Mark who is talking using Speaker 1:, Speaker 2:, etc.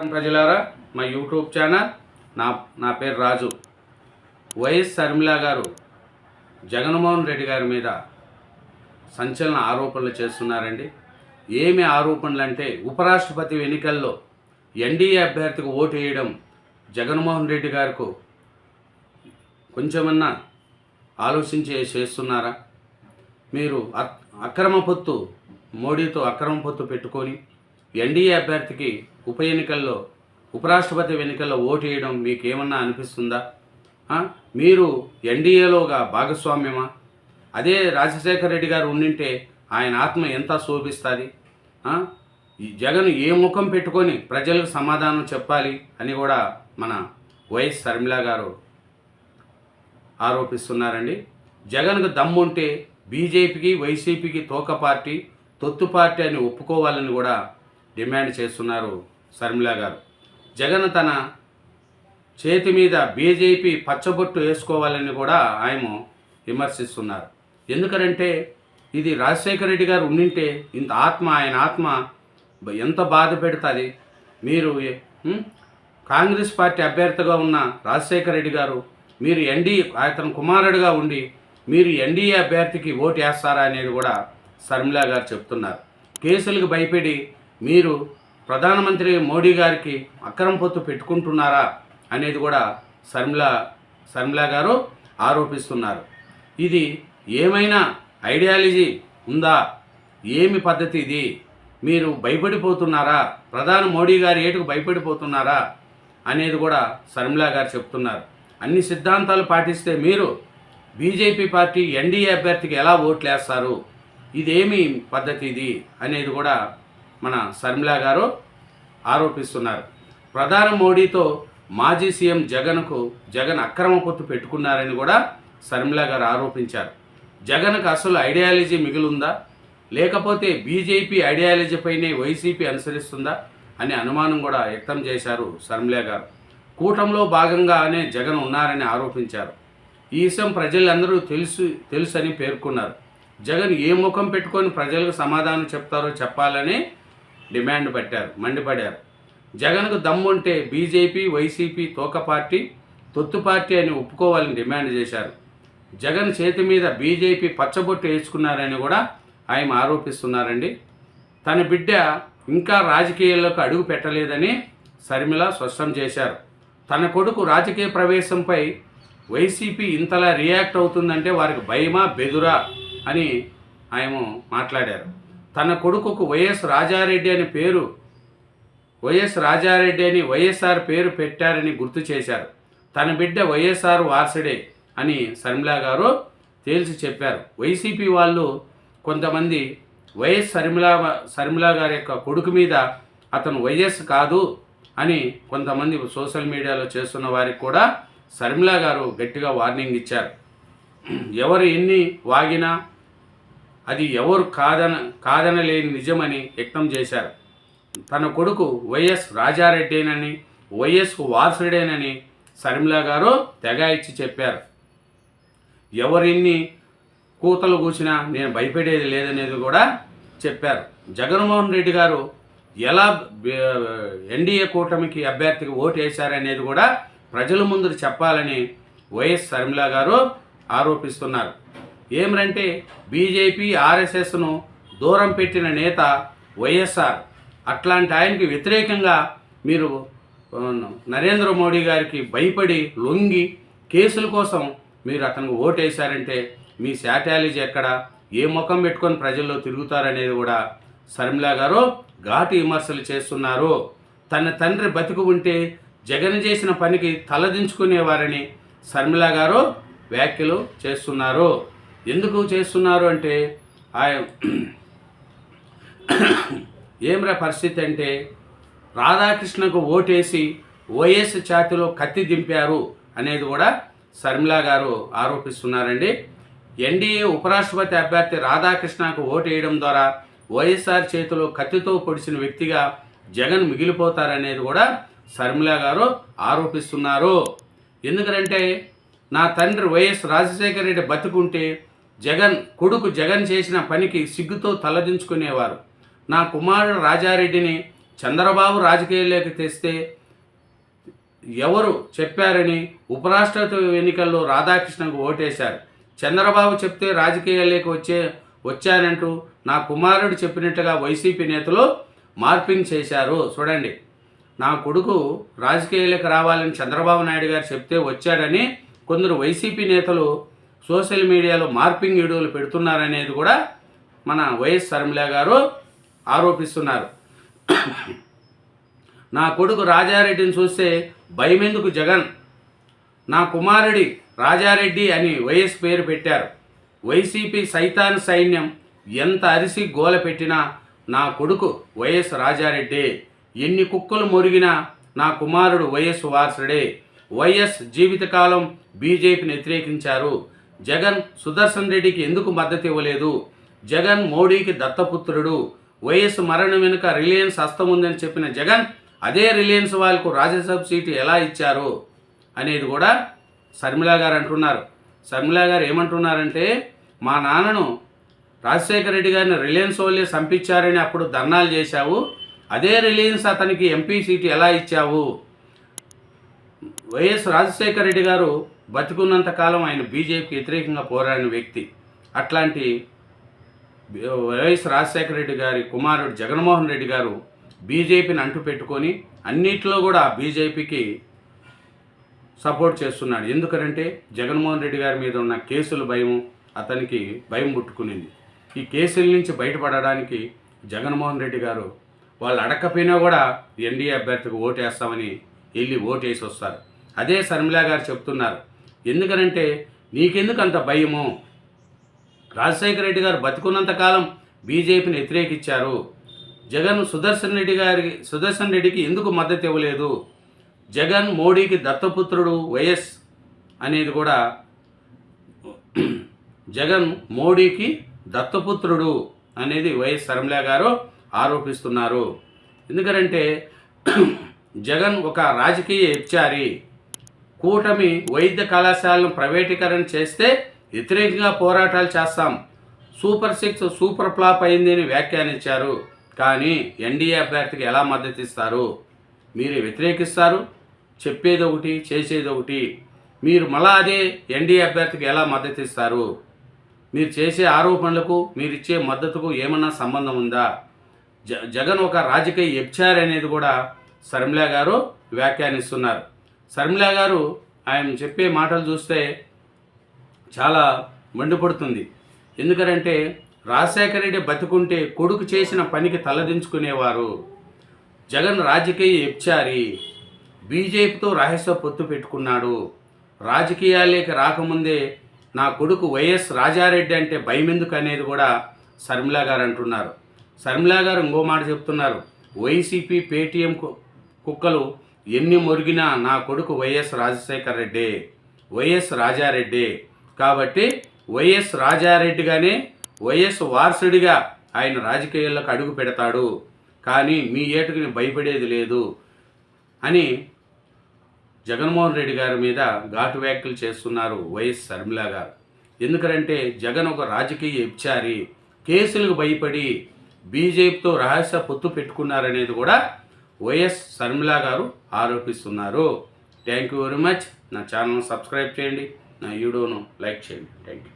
Speaker 1: ప్రజలారా. మా YouTube channel నా నా పేరు రాజు. వైఎస్ శర్మిల గారు జగన్మోహన్ రెడ్డి గారి మీద సంచలన ఆరోపణలు చేస్తున్నారండి. ఏమి ఆరోపణలు అంటే ఉపరాష్ట్రపతి ఎన్నికల్లో ఎన్డీఏ అభ్యర్థికి ఓటు వేయడం జగన్మోహన్ రెడ్డి గారికి కొంచెమన్నా ఆలోచించి చేస్తున్నారా? మీరు అక్- అక్రమ పొత్తు మోడీతో అక్రమ పొత్తు పెట్టుకొని ఎన్డీఏ అభ్యర్థికి ఉప ఎన్నికల్లో ఉపరాష్ట్రపతి ఎన్నికల్లో ఓటు వేయడం మీకు ఏమన్నా అనిపిస్తుందా మీరు ఎన్డీఏలోగా భాగస్వామ్యమా? అదే రాజశేఖర రెడ్డి గారు ఉండింటే ఆయన ఆత్మ ఎంత శోభిస్తుంది? ఈ జగన్ ఏ ముఖం పెట్టుకొని ప్రజలకు సమాధానం చెప్పాలి అని కూడా మన వైఎస్ శర్మిల గారు ఆరోపిస్తున్నారండి. జగన్కు దమ్ముంటే బీజేపీకి వైసీపీకి తోక పార్టీ తొత్తు పార్టీ అని ఒప్పుకోవాలని కూడా డిమాండ్ చేస్తున్నారు శర్మిల గారు. జగన్ తన చేతి మీద బీజేపీ పచ్చబొట్టు వేసుకోవాలని కూడా ఆయన విమర్శిస్తున్నారు. ఎందుకంటే ఇది రాజశేఖర రెడ్డి గారు ఉండింటే ఇంత ఆత్మ ఆయన ఆత్మ ఎంత బాధ పెడుతుంది? మీరు కాంగ్రెస్ పార్టీ అభ్యర్థిగా ఉన్న రాజశేఖర రెడ్డి గారు మీరు ఎన్డీఏ అతను కుమారుడిగా ఉండి మీరు ఎన్డీఏ అభ్యర్థికి ఓటు వేస్తారా అనేది కూడా శర్మిలా గారు చెప్తున్నారు. కేసులకు భయపడి మీరు ప్రధానమంత్రి మోడీ గారికి అక్రమ పొత్తు పెట్టుకుంటున్నారా అనేది కూడా శర్మిలా శర్మిలా గారు ఆరోపిస్తున్నారు. ఇది ఏమైనా ఐడియాలజీ ఉందా? ఏమి పద్ధతి ఇది? మీరు భయపడిపోతున్నారా? ప్రధాని మోడీ గారి ఏటుకు భయపడిపోతున్నారా? అనేది కూడా శర్మిలా గారు చెప్తున్నారు. అన్ని సిద్ధాంతాలు పాటిస్తే మీరు బీజేపీ పార్టీ ఎన్డీఏ అభ్యర్థికి ఎలా ఓట్లు వేస్తారు ఇదేమి పద్ధతి ఇది? అనేది కూడా మన శర్మిలా గారు ఆరోపిస్తున్నారు. ప్రధాని మోడీతో మాజీ సీఎం జగన్కు జగన్ అక్రమ పొత్తు పెట్టుకున్నారని కూడా శర్మిలా గారు ఆరోపించారు. జగన్కు అసలు ఐడియాలజీ మిగిలిందా? లేకపోతే బీజేపీ ఐడియాలజీపైనే వైసీపీ అనుసరిస్తుందా? అనే అనుమానం కూడా వ్యక్తం చేశారు శర్మిలా గారు. కూటంలో భాగంగానే జగన్ ఉన్నారని ఆరోపించారు. ఈ విషయం ప్రజలందరూ తెలుసు తెలుసని పేర్కొన్నారు. జగన్ ఏ ముఖం పెట్టుకొని ప్రజలకు సమాధానం చెప్తారో చెప్పాలని డిమాండ్ పెట్టారు మండిపడారు. జగన్కు దమ్ముంటే బీజేపీ వైసీపీ తోక పార్టీ తొత్తు పార్టీ అని ఒప్పుకోవాలని డిమాండ్ చేశారు. జగన్ చేతి మీద బీజేపీ పచ్చబొట్టు వేసుకున్నారని కూడా ఆయన ఆరోపిస్తున్నారండి. తన బిడ్డ ఇంకా రాజకీయాల్లోకి అడుగు పెట్టలేదని శర్మిల స్పష్టం చేశారు. తన కొడుకు రాజకీయ ప్రవేశంపై వైసీపీ ఇంతలా రియాక్ట్ అవుతుందంటే వారికి భయమా బెదురా అని ఆయన మాట్లాడారు. తన కొడుకుకు వైఎస్ రాజారెడ్డి అని పేరు వైఎస్ రాజారెడ్డి అని వైఎస్ఆర్ పేరు పెట్టారని గుర్తు చేశారు. తన బిడ్డ వైఎస్ఆర్ వారసుడే అని శర్మిలా గారు తేల్చి చెప్పారు. వైసీపీ వాళ్ళు కొంతమంది వైఎస్ శర్మిలా శర్మిలా గారి యొక్క కొడుకు మీద అతను వైఎస్ కాదు అని కొంతమంది సోషల్ మీడియాలో చేస్తున్న వారికి కూడా శర్మిలా గారు గట్టిగా వార్నింగ్ ఇచ్చారు. ఎవరు ఎన్ని వాగినా అది ఎవరు కాదన కాదనలేని నిజమని వ్యక్తం చేశారు. తన కొడుకు వైఎస్ రాజారెడ్డేనని వైఎస్కు వారసుడేనని శర్మిలా గారు తెగ ఇచ్చి చెప్పారు. ఎవరిన్ని కూతలు కూసినా నేను భయపడేది లేదనేది కూడా చెప్పారు. జగన్మోహన్ రెడ్డి గారు ఎలా ఎన్డీఏ కూటమికి అభ్యర్థికి ఓటు వేశారనేది కూడా ప్రజల ముందు చెప్పాలని వైఎస్ శర్మిలా గారు ఆరోపిస్తున్నారు. ఏమిరంటే బీజేపీ ఆర్ఎస్ఎస్ను దూరం పెట్టిన నేత వైఎస్ఆర్. అట్లాంటి ఆయనకి వ్యతిరేకంగా మీరు నరేంద్ర మోడీ గారికి భయపడి లొంగి కేసుల కోసం మీరు అతనికి ఓటేశారంటే మీ శాటాలజీ ఎక్కడ? ఏ ముఖం పెట్టుకొని ప్రజల్లో తిరుగుతారనేది కూడా శర్మిలా గారు ఘాటు విమర్శలు చేస్తున్నారు. తన తండ్రి బతికి ఉంటే జగన్ చేసిన పనికి తలదించుకునేవారని శర్మిలా గారు వ్యాఖ్యలు చేస్తున్నారు. ఎందుకు చేస్తున్నారు అంటే ఆ ఏమ్రా పరిస్థితి అంటే రాధాకృష్ణకు ఓటేసి ఓఎస్ ఛాతిలో కత్తి దింపారు అనేది కూడా శర్మిలా గారు ఆరోపిస్తున్నారండి. ఎన్డీఏ ఉపరాష్ట్రపతి అభ్యర్థి రాధాకృష్ణకు ఓటు వేయడం ద్వారా వైఎస్ఆర్ చేతిలో కత్తితో పొడిచిన వ్యక్తిగా జగన్ మిగిలిపోతారనేది కూడా శర్మిలా గారు ఆరోపిస్తున్నారు. ఎందుకంటే నా తండ్రి వైఎస్ రాజశేఖర రెడ్డి బతుకుంటే జగన్ కొడుకు జగన్ చేసిన పనికి సిగ్గుతో తలదించుకునేవారు. నా కుమారుడు రాజారెడ్డిని చంద్రబాబు రాజకీయాల్లోకి తెస్తే ఎవరు చెప్పారని ఉపరాష్ట్రపతి ఎన్నికల్లో రాధాకృష్ణకు ఓటేశారు. చంద్రబాబు చెప్తే రాజకీయాల్లోకి వచ్చే వచ్చానంటూ నా కుమారుడు చెప్పినట్టుగా వైసీపీ నేతలు మార్పింగ్ చేశారు. చూడండి నా కొడుకు రాజకీయాలకు రావాలని చంద్రబాబు నాయుడు గారు చెప్తే వచ్చాడని కొందరు వైసీపీ నేతలు సోషల్ మీడియాలో మార్పింగ్ వీడియోలు పెడుతున్నారనేది కూడా మన వైఎస్ శర్మిల గారు ఆరోపిస్తున్నారు. నా కొడుకు రాజారెడ్డిని చూస్తే భయమెందుకు జగన్? నా కుమారుడి రాజారెడ్డి అని వైఎస్ పేరు పెట్టారు. వైసీపీ సైతాన్ సైన్యం ఎంత అరిసి గోల పెట్టినా నా కొడుకు వైఎస్ రాజారెడ్డి. ఎన్ని కుక్కలు మురిగినా నా కుమారుడు వైఎస్ వారసుడే. వైఎస్ జీవితకాలం బీజేపీని వ్యతిరేకించారు. జగన్ సుదర్శన్ రెడ్డికి ఎందుకు మద్దతు ఇవ్వలేదు? జగన్ మోడీకి దత్తపుత్రుడు. వైఎస్ మరణం వెనుక రిలయన్స్ హస్తం ఉందని చెప్పిన జగన్ అదే రిలయన్స్ వాళ్ళకు రాజ్యసభ సీటు ఎలా ఇచ్చారు అనేది కూడా శర్మిలా గారు అంటున్నారు. శర్మిలా గారు ఏమంటున్నారంటే మా నాన్నను రాజశేఖర రెడ్డి గారిని రిలయన్స్ వాళ్ళే చంపించారని అప్పుడు ధర్నాలు చేశావు. అదే రిలయన్స్ అతనికి ఎంపీ సీటు ఎలా ఇచ్చావు? వైఎస్ రాజశేఖర రెడ్డి గారు బతికున్నంత కాలం ఆయన బీజేపీకి వ్యతిరేకంగా పోరాడిన వ్యక్తి. అట్లాంటి వైఎస్ రాజశేఖర రెడ్డి గారి కుమారుడు జగన్మోహన్ రెడ్డి గారు బీజేపీని అంటు పెట్టుకొని అన్నిట్లో కూడా బీజేపీకి సపోర్ట్ చేస్తున్నాడు. ఎందుకనంటే జగన్మోహన్ రెడ్డి గారి మీద ఉన్న కేసుల భయం అతనికి భయం పుట్టుకునింది. ఈ కేసుల నుంచి బయటపడడానికి జగన్మోహన్ రెడ్డి గారు వాళ్ళు అడగకపోయినా కూడా ఎన్డీఏ అభ్యర్థికి ఓటేస్తామని వెళ్ళి ఓటేసి వస్తారు. అదే శర్మిలా గారు చెప్తున్నారు. ఎందుకనంటే నీకెందుకు అంత భయము? రాజశేఖర రెడ్డి గారు బతికున్నంతకాలం బీజేపీని వ్యతిరేకించారు. జగన్ సుదర్శన్ రెడ్డి గారి సుదర్శన్ రెడ్డికి ఎందుకు మద్దతు ఇవ్వలేదు? జగన్ మోడీకి దత్తపుత్రుడు వైఎస్ అనేది కూడా జగన్ మోడీకి దత్తపుత్రుడు అనేది వైఎస్ శర్మిల గారు ఆరోపిస్తున్నారు. ఎందుకంటే జగన్ ఒక రాజకీయ హెచ్చారి. కూటమి వైద్య కళాశాలను ప్రైవేటీకరణ చేస్తే వ్యతిరేకంగా పోరాటాలు చేస్తాం. సూపర్ సిక్స్ సూపర్ ఫ్లాప్ అయింది అని వ్యాఖ్యానించారు. కానీ ఎన్డీఏ అభ్యర్థికి ఎలా మద్దతు ఇస్తారు మీరు వ్యతిరేకిస్తారు? చెప్పేది ఒకటి చేసేది ఒకటి మీరు మళ్ళా అదే ఎన్డీఏ అభ్యర్థికి ఎలా మద్దతు ఇస్తారు మీరు చేసే ఆరోపణలకు మీరు ఇచ్చే మద్దతుకు ఏమన్నా సంబంధం ఉందా? జ జగన్ ఒక రాజకీయ ఎప్చార్ అనేది కూడా శర్మిలా గారు వ్యాఖ్యానిస్తున్నారు. శర్మిలా గారు ఆయన చెప్పే మాటలు చూస్తే చాలా మండిపడుతుంది. ఎందుకంటే రాజశేఖర రెడ్డి బతుకుంటే కొడుకు చేసిన పనికి తలదించుకునేవారు. జగన్ రాజకీయ ఎప్చారి. బీజేపీతో రహస్య పొత్తు పెట్టుకున్నాడు. రాజకీయాల్లోకి రాకముందే నా కొడుకు వైఎస్ రాజారెడ్డి అంటే భయం ఎందుకు అనేది కూడా శర్మిలా గారు అంటున్నారు. శర్మిలా గారు ఇంకో మాట చెప్తున్నారు. వైసీపీ పేటీఎం కు- కుక్కలు ఎన్ని మురిగినా నా కొడుకు వైఎస్ రాజశేఖర రెడ్డి వైఎస్ రాజారెడ్డి. కాబట్టి వైఎస్ రాజారెడ్డిగానే వైఎస్ వారసుడిగా ఆయన రాజకీయాల్లోకి అడుగు పెడతాడు. కానీ మీ ఏటుకుని భయపడేది లేదు అని జగన్మోహన్ రెడ్డి గారి మీద ఘాటు వ్యాఖ్యలు చేస్తున్నారు వైఎస్ శర్మిల గారు. ఎందుకంటే జగన్ ఒక రాజకీయ ఇచ్చారి కేసులకు భయపడి బీజేపీతో రహస్య పొత్తు పెట్టుకున్నారనేది కూడా వైఎస్ శర్మిలా గారు ఆరోపిస్తున్నారు. థ్యాంక్ యూ వెరీ మచ్ నా ఛానల్ సబ్స్క్రైబ్ చేయండి. నా వీడియోను లైక్ చేయండి. Thank you